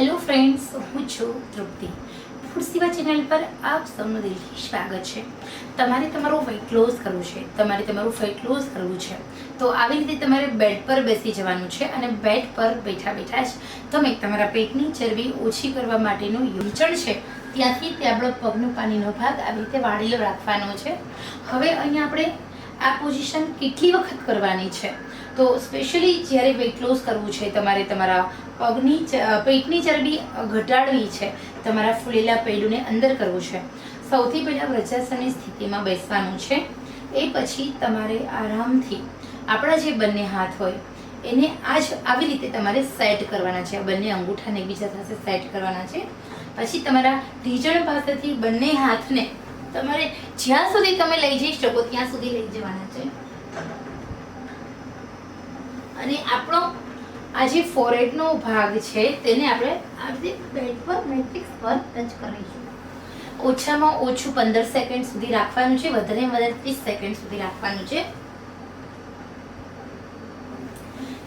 Hello friends હું છું તૃપ્તિ. Food સેવા ચેનલ પર આપ સૌનું દિલથી સ્વાગત છે. તમારે તમારું વેઇટ લોસ કરવું છે, તમારે તમારું ફેટ લોસ કરવું છે, તો આવી રીતે તમારે બેડ પર બેસી જવાનું છે અને બેડ પર બેઠા બેઠા જ તમે તમારા પેટની ચરબી ઓછી કરવા માટેનું યોજન છે. ત્યાંથી તે આપણો પગનું પાણીનો ભાગ આવી રીતે વાળેલો રાખવાનો છે. હવે અહીંયા આપણે આ પોઝિશન કેટલી વખત કરવાની છે? તો સ્પેશિયલી જ્યારે વેટ લોસ કરવું છે, તમારે તમારા પગની પેટની ચરબી ઘટાડવી છે, તમારા ફૂલેલા પેડુને અંદર કરવું છે. સૌથી પહેલાં વ્રજાસનની સ્થિતિમાં બેસવાનું છે. એ પછી તમારે આરામથી આપણા જે બંને હાથ હોય, એને આ જ આવી રીતે તમારે સેટ કરવાના છે. બંને અંગૂઠાને એકબીજા સાથે સેટ કરવાના છે. પછી તમારા રીજણ પાસેથી બંને હાથને તમારે જ્યાં સુધી તમે લઈ જઈ શકો, ત્યાં સુધી લઈ જવાના છે. અને આપણો આ જે ફોરેડનો ભાગ છે, તેને આપણે આ રીતે બેડ પર મેટ્રિક્સ પર ટચ કરીશું. ઓછામાં ઓછું પંદર સેકન્ડ સુધી રાખવાનું છે, વધારે વધારે ત્રીસ સેકન્ડ સુધી રાખવાનું છે.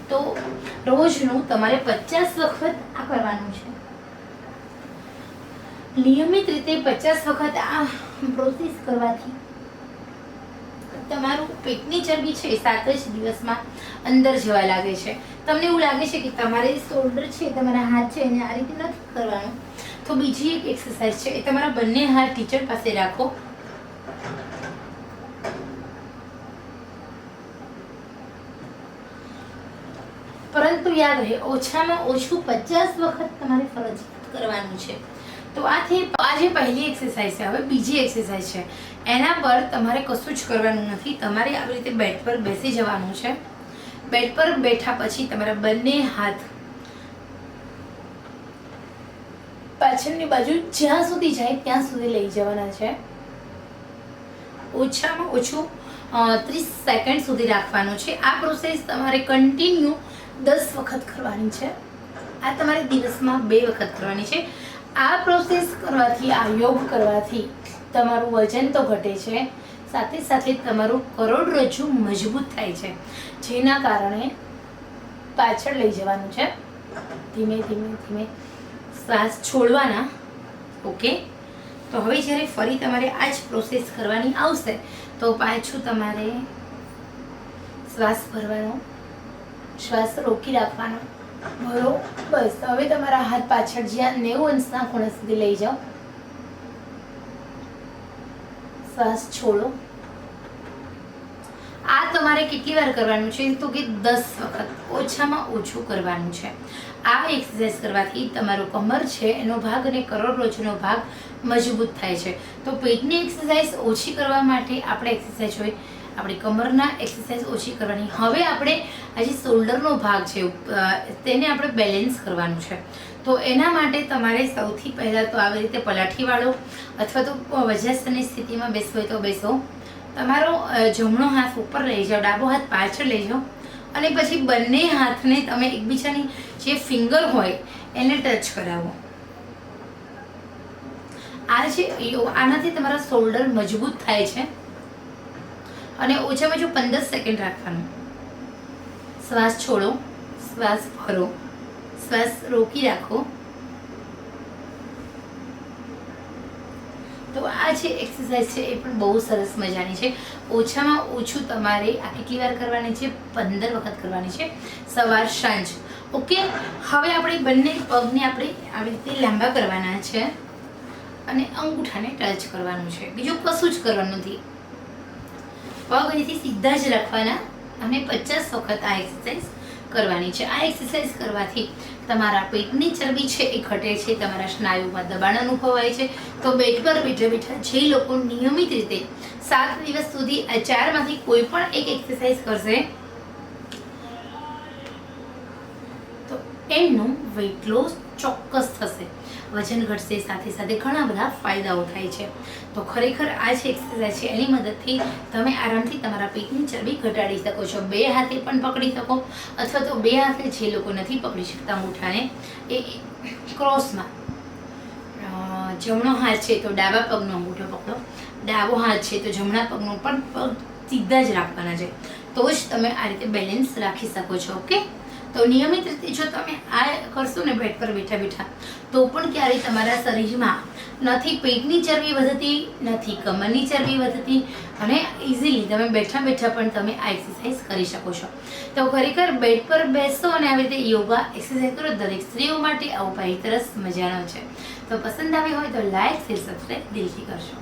તો રોજનું તમારે પચાસ વખત આ કરવાનું છે. નિયમિત રીતે પચાસ વખત આ પ્રોસેસ કરવાથી તમારું પેટની ચરબી છે સાત જ દિવસમાં અંદર જવા લાગે છે. તમને એવું લાગે છે કે તમારે શોલ્ડર છે, તમારા હાથ છે, એને આ રીતે નથી કરવાનું? તો બીજી એક એક્સરસાઇઝ છે, એ તમારા બંને હાથ ટીચર પાસે રાખો. પરંતુ યાદ રહે, ઓછામાં ઓછું પચાસ વખત તમારે ફરજિયાત કરવાનું છે. તો આથી આ જે પહેલી એક્સરસાઇઝ છે, હવે બીજી એક્સરસાઇઝ છે. એના પર તમારે કશું જ કરવાનું નથી. તમારે આવી રીતે બેડ પર બેસી જવાનું છે. બેડ પર બેઠા પછી તમારા બંને હાથ પાછળની બાજુ જ્યાં સુધી જાય ત્યાં સુધી લઈ જવાના છે. ઓછામાં ઓછું ત્રીસ સેકન્ડ સુધી રાખવાનું છે. આ પ્રોસેસ તમારે કન્ટિન્યુ દસ વખત કરવાની છે. આ તમારે દિવસમાં બે વખત કરવાની છે. આ પ્રોસેસ કરવાથી, આ યોગ કરવાથી તમારું વજન તો ઘટે છે. સાથે સાથે તમારું કરોડરજ્જુ મજબૂત થાય છે. જેના કારણે પાછળ લઈ જવાનું છે. ધીમે ધીમે ધીમે શ્વાસ છોડવાના. ઓકે? તો હવે જ્યારે ફરી તમારે આ જ પ્રોસેસ કરવાની આવશે, તો પાછું તમારે શ્વાસ ભરવાનો, શ્વાસ રોકી રાખવાનો ભરો બસ હવે તમારા હાથ પાછળ જ્યાં નેવું અંશના ખૂણા સુધી લઈ જાઓ. શ્વાસ છોડો. આ તમારે કેટલી વાર કરવાનું છે? તો કે દસ વખત. ઓછામાં ઓછું કરવાનું છે. આ એક્સરસાઇઝ કરવાથી તમારો કમર છે, એનો ભાગ અને કરોડરજ્જુનો ભાગ મજબૂત થાય છે. તો પેટની એક્સરસાઇઝ ઓછી કરવા માટે આપણે એક્સરસાઇઝ હોય આપણી કમરના એક્સરસાઇઝ ઓછી કરવાની. હવે આપણે આ જે શોલ્ડરનો ભાગ છે તેને આપણે બેલેન્સ કરવાનું છે. તો એના માટે તમારે સૌથી પહેલાં તો આવી રીતે પલાઠી વાળો અથવા તો વજ્રાસનની સ્થિતિમાં બેસવો હોય તો બેસો. તમારો જમણો હાથ ઉપર લઈ જાઓ, ડાબો હાથ પાછળ લઈ જાઓ. અને પછી બંને હાથને તમે એકબીજાની જે ફિંગર હોય, એને ટચ કરાવો. આ જે, આનાથી તમારા શોલ્ડર મજબૂત થાય છે. અને ઓછામાં ઓછું પંદર સેકન્ડ રાખવાનું. શ્વાસ છોડો, શ્વાસ ભરો, શ્વાસ રોકી રાખો. તો આ જે એક્સરસાઇઝ છે એ પણ બહુ સરસ મજાની છે. ઓછામાં ઓછું તમારે આ કેટલી વાર કરવાની છે? પંદર વખત કરવાની છે. સવાર, સાંજ. ઓકે? હવે આપણે બંને પગને આપણે આવી રીતે લાંબા કરવાના છે અને અંગૂઠાને ટચ કરવાનું છે. બીજું કશું જ કરવાનું નથી. પગ અહીંથી સીધા જ રાખવાના અને પચાસ વખત આ એક્સરસાઇઝ કરવાની છે. આ એક્સરસાઇઝ કરવાથી તમારા પેટની ચરબી છે એ ઘટે છે, તમારા સ્નાયુમાં દબાણ અનુભવાય છે. તો બેડ પર બેઠા બેઠા જે લોકો નિયમિત રીતે સાત દિવસ સુધી ચારમાંથી કોઈ પણ એક એક્સરસાઇઝ કરશે, તો એમનું વેઇટ લોસ ચોક્કસ થશે. વજન ઘટશે, સાથે સાથે ઘણા બધા ફાયદાઓ થાય છે. તો ખરેખર આ જે એક્સરસાઇઝ છે, એની મદદથી તમે આરામથી તમારા પેટની ચરબી ઘટાડી શકો છો. બે હાથે પણ પકડી શકો, અથવા તો બે હાથે જે લોકો નથી પકડી શકતા મૂઠાને એ ક્રોસમાં જમણો હાથ છે તો ડાબા પગનો અંગૂઠો પકડો. ડાબો હાથ છે તો જમણા પગનો પણ પગ સીધા જ રાખવાના છે. તો જ તમે આ રીતે બેલેન્સ રાખી શકો છો, ઓકે? તો નિયમિત રીતે જો તમે આ કરશો ને બેડ પર બેઠા બેઠા, તો પણ ક્યારેય તમારા શરીરમાં નથી, પેટની ચરબી વધતી નથી, કમરની ચરબી વધતી અને ઇઝીલી તમે બેઠા બેઠા પણ તમે આ એક્સરસાઇઝ કરી શકો છો. તો ખરેખર બેડ પર બેસો અને આવી રીતે યોગા એક્સરસાઇઝ કરો, દરેક સ્ત્રીઓ માટે આ ઉપાય સરસ મજાનો છે. તો પસંદ આવી હોય તો લાઈક શેર સબસ્ક્રાઈબ દિલથી કરશો